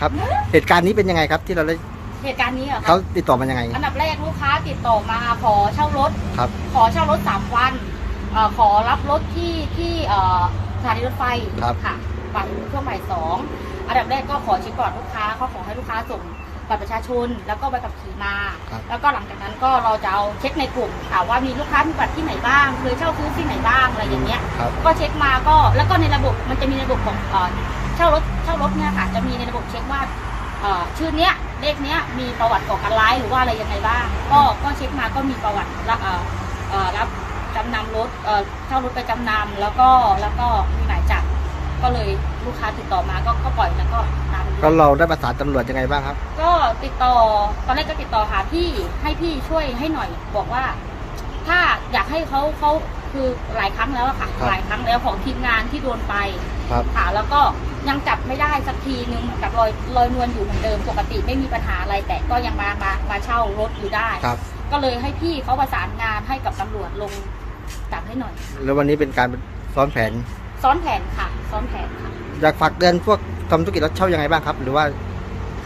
ครับ เหตุการณ์นี้เป็นยังไงครับที่เราได้เหตุการณ์นี้เหรอเขาคะติดต่อมายังไง อันดับแรกลูกค้าติดต่อมาขอเช่ารถ ครับ ขอเช่ารถสามวันเอ่อขอรับรถที่ที่เอ่อสถานีรถไฟครับ ค่ะบ่ายช่วงบ่ายสองอันดับแรกก็ขอเช็คประวัติลูกค้าเขาขอให้ลูกค้าส่งบัตรประชาชน แล้วก็ใบขับขี่มา ครับ แล้วก็หลังจากนั้นก็เราจะเอาเช็คในกลุ่มค่ะว่ามีลูกค้ามีบัตรที่ไหนบ้างเคยเช่าซื้อที่ไหนบ้างอะไรอย่างเงี้ย ครับ ก็เช็คมาก็แล้วก็ในระบบมันจะมีในระบบของเอ่อ เช่ารถเช่ารถเนี่ยค่ะจะมีในระบบเช็คว่าเอ่อชื่อเนี้ยเลขเนี้ยมีประวัติก่อการร้ายหรือว่าอะไรยังไงบ้างก็ก็เช็คมาก็มีประวัติรับเอ่อเอ่อรับจำนำรถเอ่อเช่ารถไปจำนำแล้วก็แล้วก็มีหมายจับก็เลยลูกค้าติดต่อมาก็ก็ปล่อยแล้วก็ตามก็เราได้ประสานตำรวจยังไงบ้างครับ ก็ติดต่อตอนแรกก็ติดต่อหาพี่ให้พี่ช่วยให้หน่อยบอกว่า ถ้าอยากให้เขาเขาคือหลายครั้งแล้วอะค่ะ ครับหลายครั้งแล้วของทีมงานที่โดนไปครับค่ะ แล้วก็ยังจับไม่ได้สักทีนึงเหมือนกับลอยลอยนวลอยู่เหมือนเดิมปกติไม่มีปัญหาอะไร แต่ก็ยังมามามาเช่ารถอยู่ได้ ครับ ก็เลยให้พี่เขาประสานงานให้กับตำรวจลงจับให้หน่อย แล้ววันนี้เป็นการซ้อนแผน ซ้อนแผนค่ะ ซ้อนแผนค่ะ อยากฝากเตือนพวกทำธุรกิจรถเช่ายังไงบ้างครับ หรือว่า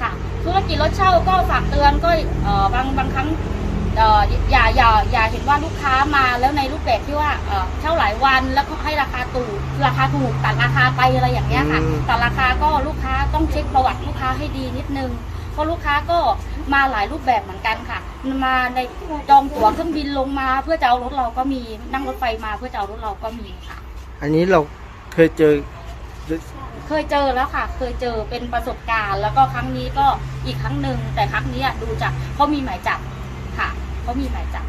ค่ะธุรกิจรถเช่าก็ฝากเตือนก็เอ่อบางบางครั้งเอ่ออย่าอย่าอย่าเห็นว่าลูกค้ามาแล้วในรูปแบบที่ว่าเอ่อเช่าหลายวันแล้วก็ให้ราคาถูกราคาถูกตัดราคาไปอะไรอย่างเงี้ยค่ะอืมแต่ราคาก็ลูกค้าต้องเช็คประวัติลูกค้าให้ดีนิดนึงเพราะลูกค้าก็มาหลายรูปแบบเหมือนกันค่ะ มาในจองตั๋วเครื่องบินลงมา เพื่อจะเอารถเราก็มีนั่งรถไฟมาเพื่อจะเอารถเราก็มีค่ะ อันนี้เราเคยเจอ เคยเจอแล้วค่ะ เคยเจอเป็นประสบการณ์ แล้วก็ครั้งนี้ก็อีกครั้งหนึ่งแต่ครั้งนี้อะดูจากเขามีหมายจับค่ะ เขามีหมายจับ